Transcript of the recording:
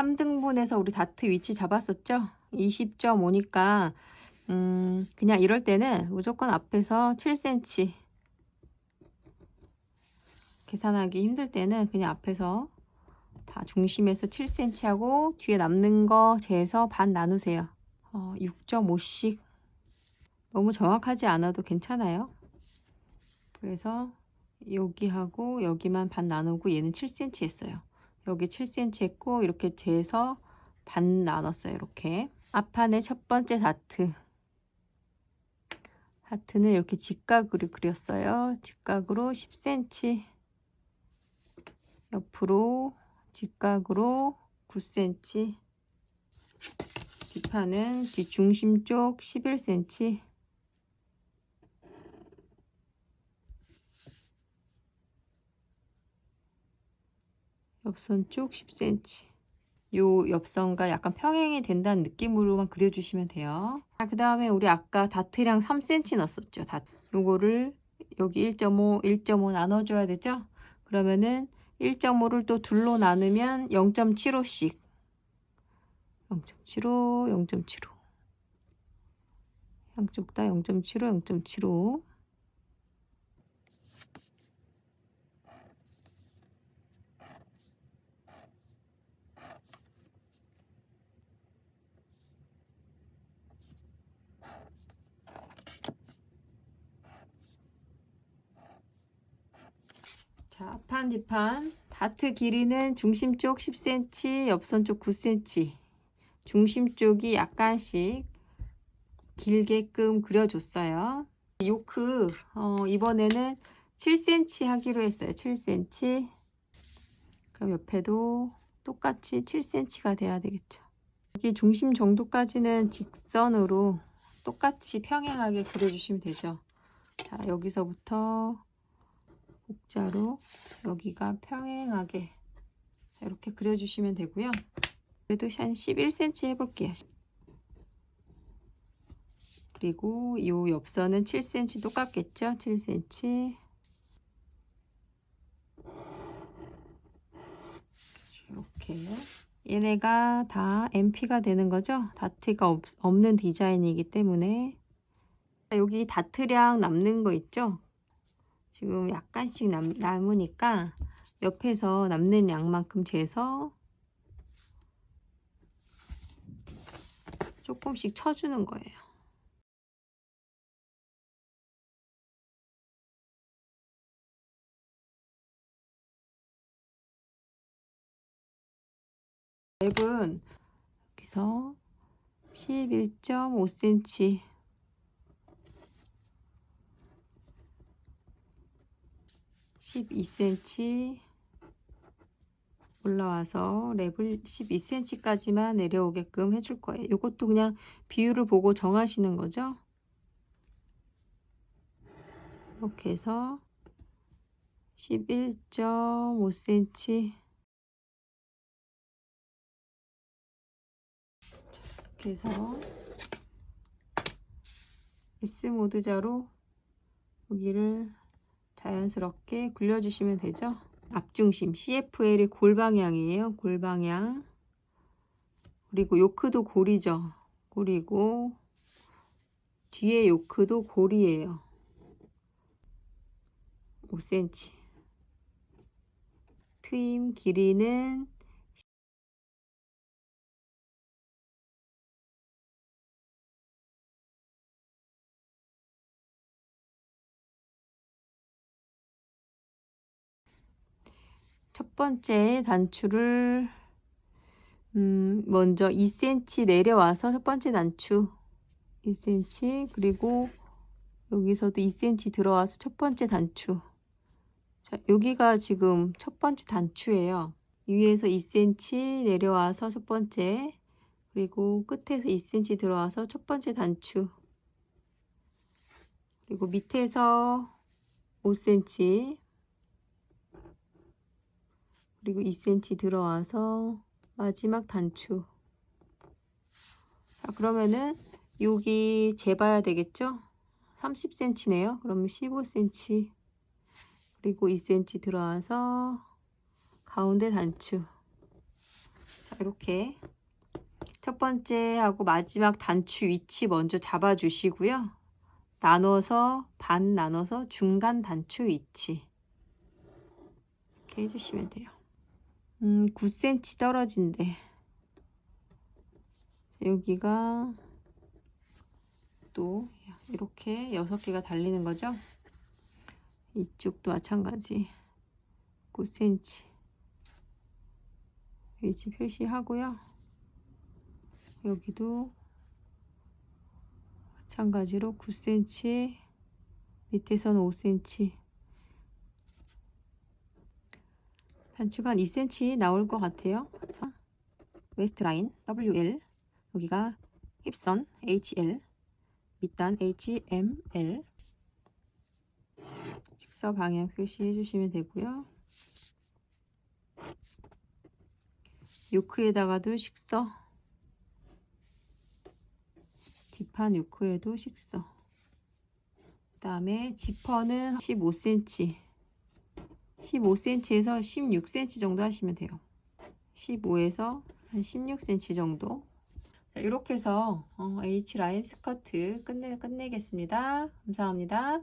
3등분해서 우리 다트 위치 잡았었죠? 20.5니까 음, 그냥 이럴 때는 무조건 앞에서 7cm 계산하기 힘들 때는 그냥 앞에서 다 중심에서 7cm 하고 뒤에 남는 거 재서 반 나누세요. 어, 6.5씩 너무 정확하지 않아도 괜찮아요. 그래서 여기하고 여기만 반 나누고 얘는 7cm 했어요. 여기 7cm 했고 이렇게 재서 반 나눴어요. 이렇게 앞판의 첫 번째 다트 다트는 이렇게 직각으로 그렸어요. 직각으로 10cm 옆으로 직각으로 9cm 뒷판은 뒷중심 쪽 11cm 옆선 쪽 10cm 요 옆선과 약간 평행이 된다는 느낌으로만 그려주시면 돼요. 자, 그 다음에 우리 아까 다트랑 3cm 넣었었죠 다 요거를 여기 1.5 1.5 나눠줘야 되죠? 그러면은 1.5를 또 둘로 나누면 0.75씩. 0.75 0.75 양쪽 다 0.75 0.75 자, 앞판 뒷판 다트 길이는 중심 쪽 10cm, 옆선 쪽 9cm. 중심 쪽이 약간씩 길게끔 그려줬어요. 요크 어, 이번에는 7cm 하기로 했어요. 7cm. 그럼 옆에도 똑같이 7cm가 돼야 되겠죠. 여기 중심 정도까지는 직선으로 똑같이 평행하게 그려주시면 되죠. 자, 여기서부터 곡자로 여기가 평행하게 이렇게 그려주시면 되고요. 그래도 한 11cm 해볼게요. 그리고 이 옆선은 7cm 똑같겠죠? 7cm 이렇게 얘네가 다 MP가 되는 거죠? 다트가 없, 없는 디자인이기 때문에 여기 다트량 남는 거 있죠? 지금 약간씩 남, 남으니까 옆에서 남는 양만큼 재서 조금씩 쳐주는 거예요. 랩은 여기서 11.5cm 12cm 올라와서 랩을 12cm까지만 내려오게끔 해줄 거예요. 이것도 그냥 비율을 보고 정하시는 거죠. 이렇게 해서 11.5cm 이렇게 해서 S 모드자로 여기를 자연스럽게 굴려주시면 되죠. 앞중심 CFL이 골방향이에요. 골방향. 그리고 요크도 골이죠. 골이고 뒤에 요크도 골이에요. 5cm. 트임 길이는 첫 번째 단추를 음, 먼저 2cm 내려와서 첫 번째 단추 2cm 그리고 여기서도 2cm 들어와서 첫 번째 단추. 자, 여기가 지금 첫 번째 단추예요. 위에서 2cm 내려와서 첫 번째 그리고 끝에서 2cm 들어와서 첫 번째 단추. 그리고 밑에서 5cm 그리고 2cm 들어와서 마지막 단추. 자 그러면은 여기 재봐야 되겠죠? 30cm네요. 그러면 15cm 그리고 2cm 들어와서 가운데 단추. 자, 이렇게. 첫 번째하고 마지막 단추 위치 먼저 잡아주시고요. 나눠서 반 나눠서 중간 단추 위치. 이렇게 해주시면 돼요. 음, 9cm 떨어진대. 여기가 또 이렇게 6개가 달리는 거죠. 이쪽도 마찬가지 9cm 위치 표시하고요. 여기도 마찬가지로 9cm 밑에서는 5cm 단추가 한 2cm 나올 것 같아요. 자, 웨스트 라인 WL 여기가 힙선 HL 밑단 HML 직사 방향 표시해 주시면 되고요. 요크에다가도 식서. 뒷판 요크에도 식서. 그 다음에 지퍼는 15cm 15cm에서 16cm 정도 하시면 돼요. 15에서 한 16cm 정도. 자, 이렇게 해서 어, H 라인 스커트 끝내, 끝내겠습니다. 감사합니다